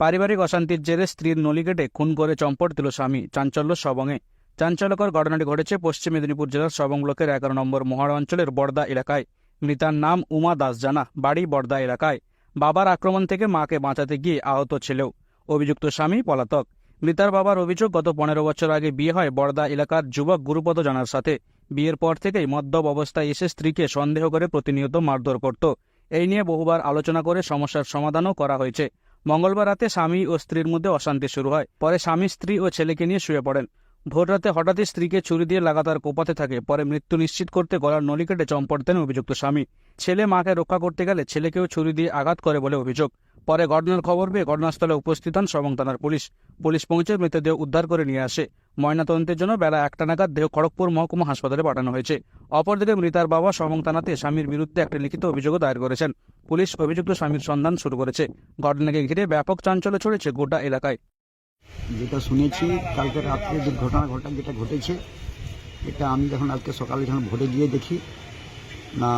পারিবারিক অশান্তির জেরে স্ত্রীর নলি কেটে খুন করে চম্পট দিল স্বামী, চাঞ্চল্য সবংয়ে চাঞ্চল্যকর ঘটনাটি ঘটেছে পশ্চিম মেদিনীপুর জেলার সবং ব্লকের এগারো নম্বর মহারা অঞ্চলের বর্দা এলাকায়। মৃতার নাম উমা দাস জানা বাড়ি বর্দা এলাকায়। বাবার আক্রমণ থেকে মাকে বাঁচাতে গিয়ে আহত ছেলেও। অভিযুক্ত স্বামী পলাতক। মৃতার বাবার অভিযোগ, গত পনেরো বছর আগে বিয়ে হয় বর্দা এলাকার যুবক গুরুপদ জানার সাথে। বিয়ের পর থেকেই মদ্যপ অবস্থায় এসে স্ত্রীকে সন্দেহ করে প্রতিনিয়ত মারধর করত। এই নিয়ে বহুবার আলোচনা করে সমস্যার সমাধানও করা হয়েছে। মঙ্গলবার রাতে স্বামী ও স্ত্রীর মধ্যে অশান্তি শুরু হয়। পরে স্বামী, স্ত্রী ও ছেলেকে নিয়ে শুয়ে পড়েন। ভোর রাতে হঠাৎই স্ত্রীকে ছুরি দিয়ে লাগাতার কোপাতে থাকে। পরে মৃত্যু নিশ্চিত করতে গলার নলি কেটে চম্পট দেন অভিযুক্ত স্বামী। ছেলে মাকে রক্ষা করতে গেলে ছেলেকেও ছুরি দিয়ে আঘাত করে বলে অভিযোগ। পরে ঘটনার খবর পেয়ে ঘটনাস্থলে উপস্থিত হন সবং থানার পুলিশ। পুলিশ পৌঁছে মৃতদেহ উদ্ধার করে নিয়ে আসে। ময়নাতদন্তের জন্য বেলা একটা নাগাদ দেহ খড়গপুর মহকুমা হাসপাতালে পাঠানো হয়েছে। অপরদিকে মৃতার বাবা সবং থানাতে স্বামীর বিরুদ্ধে একটি লিখিত অভিযোগও দায়ের করেছেন। পুলিশ অভিযুক্ত স্বামীর সন্ধান শুরু করেছে। ঘটনাকে ঘিরে ব্যাপক চাঞ্চল্য ছড়েছে গোটা এলাকায়। যেটা শুনেছি কালকে রাত্রে দুর্ঘটনা ঘটা যেটা ঘটেছে এটা আমি যখন আজকে সকালে যখন ভোরে গিয়ে দেখি না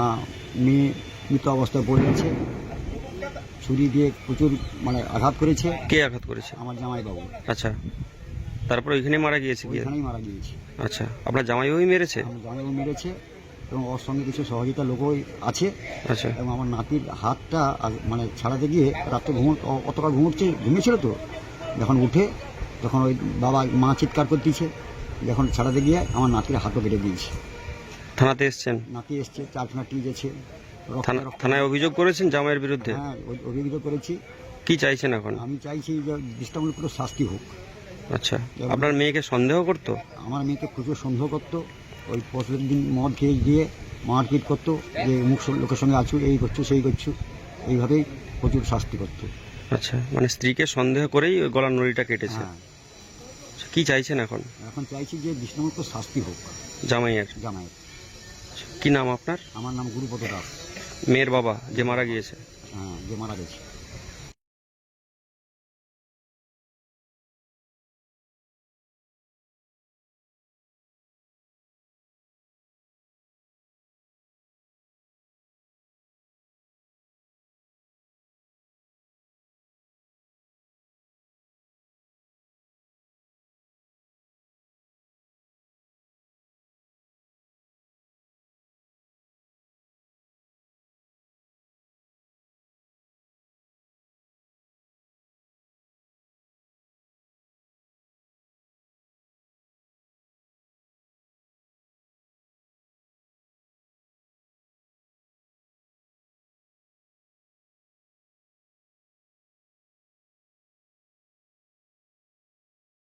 মেয়ে মৃত অবস্থায় পড়ে আছে ছুরি দিয়ে প্রচুর মানে আঘাত করেছে। কে আঘাত করেছে? আমার জামাই বাবু আচ্ছা তারপর ওইখানে মারা গিয়েছে কি? ওইখানেই মারা গিয়েছে। আচ্ছা আপনার জামাইবাবুই মেরেছে? আমার জামাইবাবু মেরেছে এবং ওর সঙ্গে কিছু সহযোগিতা লোকও আছে। আচ্ছা। এবং আমার নাতির হাতটা মানে ছাড়াতে গিয়ে রাত্রে ঘুমো অতটা ঘুমোচ্ছে ঘুমিয়েছিল তো? যখন উঠে তখন ওই বাবা মা চিৎকার করতেছে যখন ছাড়াতে গিয়ে আমার নাতির হাতও কেটে দিয়েছে। থানাতে এসছেন? নাতি এসছে চারখানা টিজ আছে রক্তে থানা রক্ত- থানায় অভিযোগ করেছেন জামাইয়ের বিরুদ্ধে? হ্যাঁ অভিযোগ করেছি। কি চাইছেন এখন? আমি চাইছি যে দৃষ্টামূলক শাস্তি হোক। আচ্ছা। আপনার মেয়েকে সন্দেহ করতো? আমার মেয়েকে প্রচুর সন্দেহ করতো। ওই প্রতিদিন মদ খেয়ে গিয়ে মারপিট করতো যে মুখ লোকের সঙ্গে আছো এই করছ সেই করছ এইভাবেই প্রচুর শাস্তি করতো। আচ্ছা মানে স্ত্রীকে সন্দেহ করেই ওই গলার নড়িটা কেটেছে? হ্যাঁ। আচ্ছা, কি চাইছেন এখন? এখন চাইছি যে দৃষ্টামূলক শাস্তি হোক। জামাইয়ের। জামাই কি নাম আপনার? আমার নাম গুরুপদ দাস। মেয়ের বাবা যে মারা গিয়েছে? হ্যাঁ যে মারা গেছে।